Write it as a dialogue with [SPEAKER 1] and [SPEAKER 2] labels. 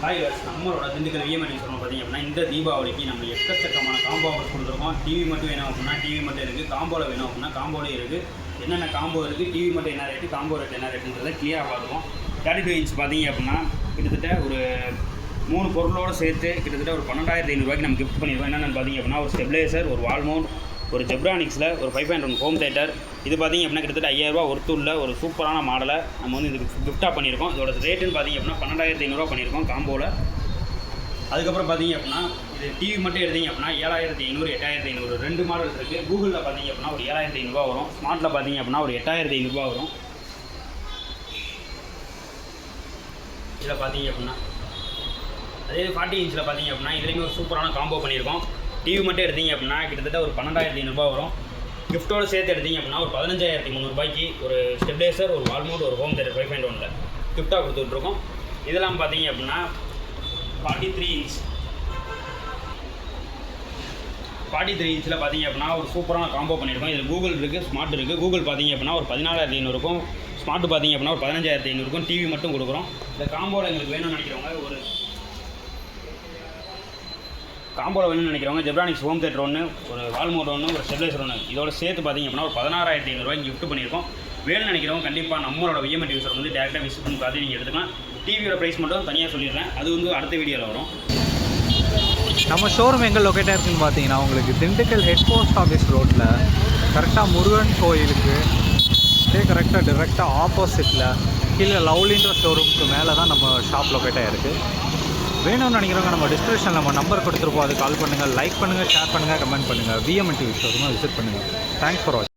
[SPEAKER 1] Hi verse நம்மளோட Dindigul VMI சொல்லணும் பார்த்தீங்க அப்படின்னா இந்த தீபாவளிக்கு நம்ம எக்கச்சக்கமான காம்போ ஆஃபர்ஸ் கொடுத்துருக்கோம். டிவி மட்டும் வேணும் அப்படின்னா டிவி மட்டும் இருக்குது காம்போவில் வேணும் அப்படின்னா காம்போலையும் இருக்குது என்னென்ன காம்போ இருக்குது டிவி மட்டும் என்ன ரேட்டு காம்போ ரேட் என்ன ரேட்டுன்றதை கிளியராக பார்த்துருவோம் தேர்ட்டி டூ இன்ச் பார்த்தீங்க அப்படின்னா கிட்டத்தட்ட ஒரு மூணு பொருளோடு சேர்த்து கிட்டத்தட்ட ஒரு பன்னெண்டாயிரத்தி ஐநூறுரூவாய்க்கு நம்ம கிஃப்ட் பண்ணிடுவோம் என்னென்னு பார்த்தீங்க அப்படின்னா ஒரு ஸ்டெபிளைசர் ஒரு வால் மவுண்ட் ஒரு ஜெப்ரானிக்ஸில் ஒரு five point one home theatre இது பார்த்தீங்க அப்படின்னா கிட்டத்தட்ட ஐயாயிரரூபா ஒர்த்து உள்ள ஒரு சூப்பரான மாடலை நம்ம வந்து இதுக்கு கிஃப்ட்டாக பண்ணியிருக்கோம். இதோட ரேட்டுன்னு பார்த்தீங்க அப்படின்னா பன்னெண்டாயிரத்தி ஐநூறுரூவா பண்ணியிருக்கோம் காம்போவில் அதுக்கப்புறம் பார்த்தீங்க அப்படின்னா இது டிவி மட்டும் எடுத்தீங்க அப்படின்னா ஏழாயிரத்தி ஐநூறு எட்டாயிரத்தி ஐநூறு ரெண்டு மாடல் இருக்குது கூகுளில் பார்த்தீங்க அப்படின்னா ஒரு ஏழாயிரத்தி ஐநூறுரூவா வரும். ஸ்மார்ட்டில் பார்த்தீங்க அப்படின்னா ஒரு எட்டாயிரத்தி ஐநூறுரூவா வரும். இதில் பார்த்தீங்க அப்படின்னா அதே ஃபார்ட்டி இன்ச்சில் பார்த்தீங்க அப்படின்னா இதுலேயுமே ஒரு சூப்பரான காம்போ பண்ணியிருக்கோம். டிவி மட்டும் எடுத்தீங்க அப்படின்னா கிட்டத்தட்ட ஒரு பன்னெண்டாயிரத்தி ஐநூறுரூபா வரும். கிஃப்ட்டோட சேர்த்து எடுத்தீங்க அப்படின்னா ஒரு பதினஞ்சாயிரத்தி முந்நூறுபாய்க்கு ஒரு ஸ்டெப்லைசர் ஒரு வால்மோட் ஒரு ஹோம் தேட்டர் ஃபைவ் பாயிண்ட் ஒனில் கிஃப்ட்டாக கொடுத்துட்ருக்கோம். இதெல்லாம் பார்த்தீங்க அப்படின்னா forty three inch forty three இன்ச்சில் பார்த்தீங்க அப்படின்னா ஒரு சூப்பரான காம்போ பண்ணியிருக்கோம். இதில் கூகுள் இருக்குது ஸ்மார்ட் இருக்குது கூகுள் பார்த்தீங்க அப்படின்னா ஒரு பதினாலாயிரத்தி ஐநூறுக்கும் ஸ்மார்ட் பார்த்தீங்க அப்படின்னா ஒரு பதினஞ்சாயிரத்தி ஐநூறுக்கும் டிவி மட்டும் கொடுக்குறோம். இந்த காம்போவில் எங்களுக்கு வேணும்னு நினைக்கிறவங்க ஒரு காம்போவில் வேணும்னு நினைக்கிறவங்க ஜெப்ரானிக்ஸ் ஹோம் தேட்டர் ஒன்று ஒரு வால்மோட் ஒன்று ஒரு ஸ்டெபிலைசர் ஒன்று இதோட சேர்த்து பார்த்தீங்க அப்படின்னா ஒரு பதினாறாயிரத்தி ஐநூறுரூவாய்க்கு கிஃப்ட் பண்ணியிருக்கோம். வேணும்னு நினைக்கிறவங்க கண்டிப்பாக நம்மளோட விஎம்எட் யூசர் வந்து டேரெக்டாக விசிட் பண்ணி பார்த்து நீங்கள் எடுத்துக்கலாம். டிவியோட ப்ரைஸ் மட்டும் தனியாக சொல்லிடுறேன். அது வந்து அடுத்த வீடியோவில் வரும்.
[SPEAKER 2] நம்ம ஷோரூம் எங்கே லொக்கேட்டாக இருக்குன்னு பார்த்தீங்கன்னா உங்களுக்கு திண்டுக்கல் ஹெட் போஸ்ட் ஆஃபீஸ் ரோட்டில் கரெக்டாக முருகன் கோயிலுக்கு அப்படியே கரெக்டாக டிரெக்டாக ஆப்போசிட்டில் கீழே லவ்லின்ற ஷோரூமுக்கு மேலே தான் நம்ம ஷாப் லொக்கேட்டாக இருக்குது வேணும்னு நினைக்கிறவங்க நம்ம டிஸ்கிரிப்ஷனில் நம்ம நம்பர் கொடுத்துருப்போம். அது கால் பண்ணுங்கள் லைக் பண்ணுங்கள் ஷேர் பண்ணுங்கள் கமெண்ட் பண்ணுங்கள் விஎம்என் டிவி விசிட் பண்ணுங்கள் தேங்க்ஸ் ஃபார் வாட்சிங்